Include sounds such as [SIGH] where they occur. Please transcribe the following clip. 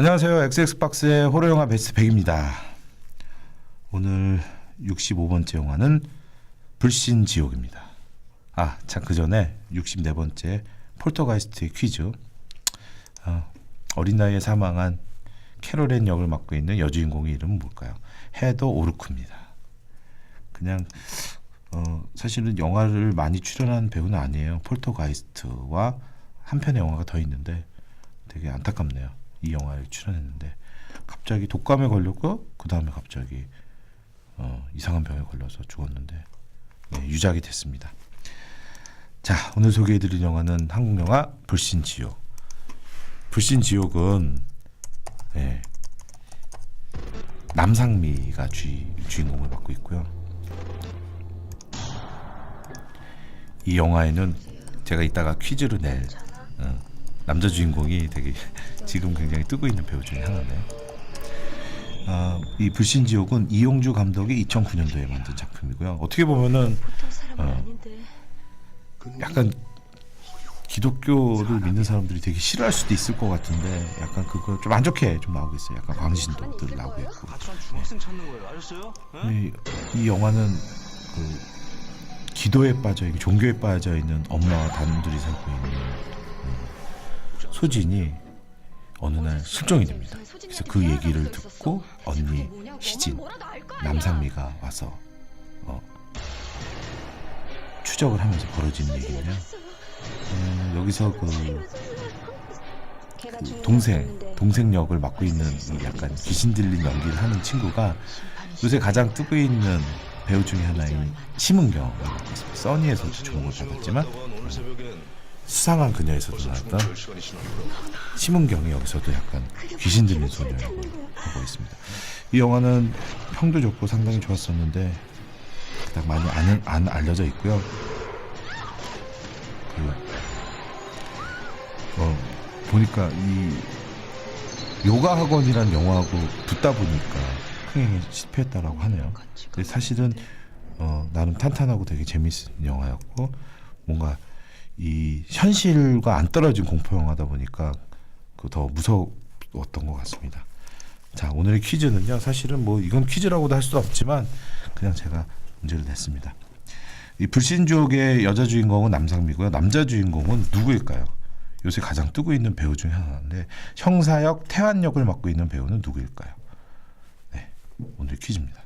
안녕하세요. XX박스의 호러 영화 베스트 100입니다. 오늘 65번째 영화는 불신 지옥입니다. 아, 참 그 전에 64번째 폴터가이스트의 퀴즈. 아, 어린 나이에 사망한 캐롤앤 역을 맡고 있는 여주인공의 이름은 뭘까요? 헤더 오르크입니다. 그냥 어, 사실은 영화를 많이 출연한 배우는 아니에요. 폴터가이스트와 한 편의 영화가 더 있는데 되게 안타깝네요. 이 영화에 출연했는데 갑자기 독감에 걸렸고 그 다음에 갑자기 어, 이상한 병에 걸려서 죽었는데 네, 유작이 됐습니다. 자 오늘 소개해드릴 영화는 한국 영화 불신지옥. 불신지옥은 네, 남상미가 주, 주인공을 맡고 있고요. 이 영화에는 제가 이따가 퀴즈를 낼 어, 남자 주인공이 되게 [LAUGHS] 지금 굉장히 뜨고 있는 배우 중에 하나인데 아, 이 불신지옥은 이용주 감독이 2009년도에 만든 작품이고요. 어떻게 보면은 어. 약간 기독교를 믿는 사람들이 되게 싫어할 수도 있을 것 같은데 약간 그거 좀 안 좋게 좀 나오고 있어요. 약간 광신도들 나오고 있고. 찾는 거예요. 아셨어요? 예? 이, 이 영화는 그 기도에 빠져 있고 종교에 빠져 있는 엄마와 단둘이 살고 있는 음, 소진이 어느 날 실종이 됩니다. 그래서 그 얘기를 듣고 언니 희진, 남상미가 와서 어, 추적을 하면서 벌어지는 얘기인데요. 음, 여기서 그, 그 동생 동생 역을 맡고 있는 이 약간 귀신 들린 연기를 하는 친구가 요새 가장 뜨고 있는 배우 중에 하나인 있습니다. 써니에서도 주목을 받았지만 새벽엔 수상한 그녀에서도 나왔던 10시간이 지났고요. 심은경이 여기서도 약간 귀신 들린 소녀 역을 하고 있습니다. 이 영화는 평도 좋고 상당히 좋았었는데 그닥 많이 안, 안 알려져 있고요. 그 어, 보니까 이 요가 학원이란 영화하고 붙다 보니까 흥행에 실패했다라고 하네요. 근데 사실은 어, 나름 탄탄하고 되게 재밌는 영화였고 뭔가 이 현실과 안 떨어진 공포 영화다 보니까 그 더 무서웠던 것 같습니다. 자 오늘의 퀴즈는요 사실은 뭐 이건 퀴즈라고도 할 수 없지만 그냥 제가 문제를 냈습니다. 이 불신족의 여자 주인공은 남상미고요. 남자 주인공은 누구일까요? 요새 가장 뜨고 있는 배우 중에 하나인데 형사역 태환 역을 맡고 있는 배우는 누구일까요? 네 오늘 퀴즈입니다.